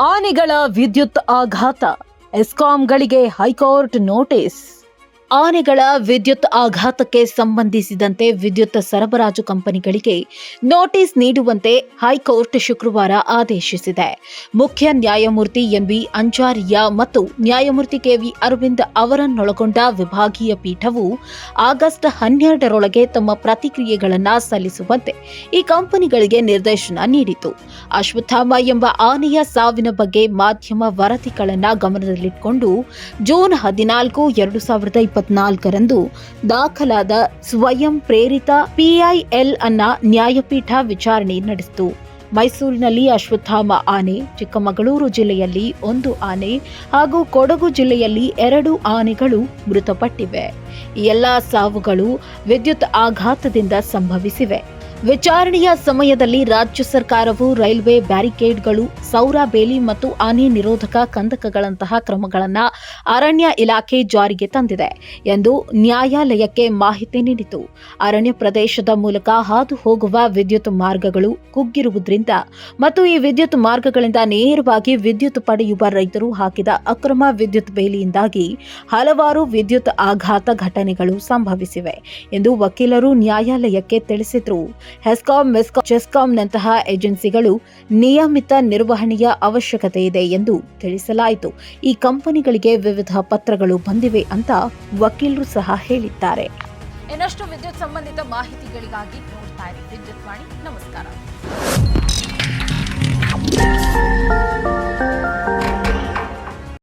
ಆನೆಗಳ ವಿದ್ಯುತ್ ಆಘಾತ. ಎಸ್ಕಾಂಗಳಿಗೆ ಹೈಕೋರ್ಟ್ ನೋಟಿಸ್. ಆನೆಗಳ ವಿದ್ಯುತ್ ಆಘಾತಕ್ಕೆ ಸಂಬಂಧಿಸಿದಂತೆ ವಿದ್ಯುತ್ ಸರಬರಾಜು ಕಂಪನಿಗಳಿಗೆ ನೋಟಿಸ್ ನೀಡುವಂತೆ ಹೈಕೋರ್ಟ್ ಶುಕ್ರವಾರ ಆದೇಶಿಸಿದೆ. ಮುಖ್ಯ ನ್ಯಾಯಮೂರ್ತಿ ಎಂಬಿ ಅಂಜಾರಿಯಾ ಮತ್ತು ನ್ಯಾಯಮೂರ್ತಿ ಕೆವಿ ಅರವಿಂದ್ ಅವರನ್ನೊಳಗೊಂಡ ವಿಭಾಗೀಯ ಪೀಠವು ಆಗಸ್ಟ್ ಹನ್ನೆರಡರೊಳಗೆ ತಮ್ಮ ಪ್ರತಿಕ್ರಿಯೆಗಳನ್ನು ಸಲ್ಲಿಸುವಂತೆ ಈ ಕಂಪನಿಗಳಿಗೆ ನಿರ್ದೇಶನ ನೀಡಿತು. ಅಶ್ವತ್ಥಾಮ ಎಂಬ ಆನೆಯ ಸಾವಿನ ಬಗ್ಗೆ ಮಾಧ್ಯಮ ವರದಿಗಳನ್ನು ಗಮನದಲ್ಲಿಟ್ಟುಕೊಂಡು ಜೂನ್ ಹದಿನಾಲ್ಕು, ಎರಡು ಸಾವಿರದ ಇಪ್ಪತ್ನಾಲ್ಕರಂದು ದಾಖಲಾದ ಸ್ವಯಂ ಪ್ರೇರಿತ ಪಿಐಎಲ್ ಅನ್ನ ನ್ಯಾಯಪೀಠ ವಿಚಾರಣೆ ನಡೆಸಿತು. ಮೈಸೂರಿನಲ್ಲಿ ಅಶ್ವತ್ಥಾಮ ಆನೆ, ಚಿಕ್ಕಮಗಳೂರು ಜಿಲ್ಲೆಯಲ್ಲಿ ಒಂದು ಆನೆ ಹಾಗೂ ಕೊಡಗು ಜಿಲ್ಲೆಯಲ್ಲಿ ಎರಡು ಆನೆಗಳು ಮೃತಪಟ್ಟಿವೆ. ಈ ಎಲ್ಲಾ ಸಾವುಗಳು ವಿದ್ಯುತ್ ಆಘಾತದಿಂದ ಸಂಭವಿಸಿವೆ. ವಿಚಾರಣೆಯ ಸಮಯದಲ್ಲಿ ರಾಜ್ಯ ಸರ್ಕಾರವು ರೈಲ್ವೆ ಬ್ಯಾರಿಕೇಡ್ಗಳು, ಸೌರ ಬೇಲಿ ಮತ್ತು ಆನೆ ನಿರೋಧಕ ಕಂದಕಗಳಂತಹ ಕ್ರಮಗಳನ್ನು ಅರಣ್ಯ ಇಲಾಖೆ ಜಾರಿಗೆ ತಂದಿದೆ ಎಂದು ನ್ಯಾಯಾಲಯಕ್ಕೆ ಮಾಹಿತಿ ನೀಡಿತು. ಅರಣ್ಯ ಪ್ರದೇಶದ ಮೂಲಕ ಹಾದು ಹೋಗುವ ವಿದ್ಯುತ್ ಮಾರ್ಗಗಳು ಕುಗ್ಗಿರುವುದರಿಂದ ಮತ್ತು ಈ ವಿದ್ಯುತ್ ಮಾರ್ಗಗಳಿಂದ ನೇರವಾಗಿ ವಿದ್ಯುತ್ ಪಡೆಯುವ ರೈತರು ಹಾಕಿದ ಅಕ್ರಮ ವಿದ್ಯುತ್ ಬೇಲಿಯಿಂದಾಗಿ ಹಲವಾರು ವಿದ್ಯುತ್ ಆಘಾತ ಘಟನೆಗಳು ಸಂಭವಿಸಿವೆ ಎಂದು ವಕೀಲರು ನ್ಯಾಯಾಲಯಕ್ಕೆ ತಿಳಿಸಿದರು. ಹೆಸ್ಕಾಂ, ಮೆಸ್ಕಾಂ, ಚೆಸ್ಕಾಂನಂತಹ ಏಜೆನ್ಸಿಗಳು ನಿಯಮಿತ ನಿರ್ವಹಣೆಯ ಅವಶ್ಯಕತೆ ಇದೆ ಎಂದು ತಿಳಿಸಲಾಯಿತು. ಈ ಕಂಪನಿಗಳಿಗೆ ವಿವಿಧ ಪತ್ರಗಳು ಬಂದಿವೆ ಅಂತ ವಕೀಲರು ಸಹ ಹೇಳಿದ್ದಾರೆ. ಇನ್ನಷ್ಟು ವಿದ್ಯುತ್ ಸಂಬಂಧಿತ ಮಾಹಿತಿಗಳಿಗಾಗಿ ನೋಡ್ತಾ ಇರಿ. ವಿದ್ಯುತ್ ವಾಣಿ, ನಮಸ್ಕಾರ.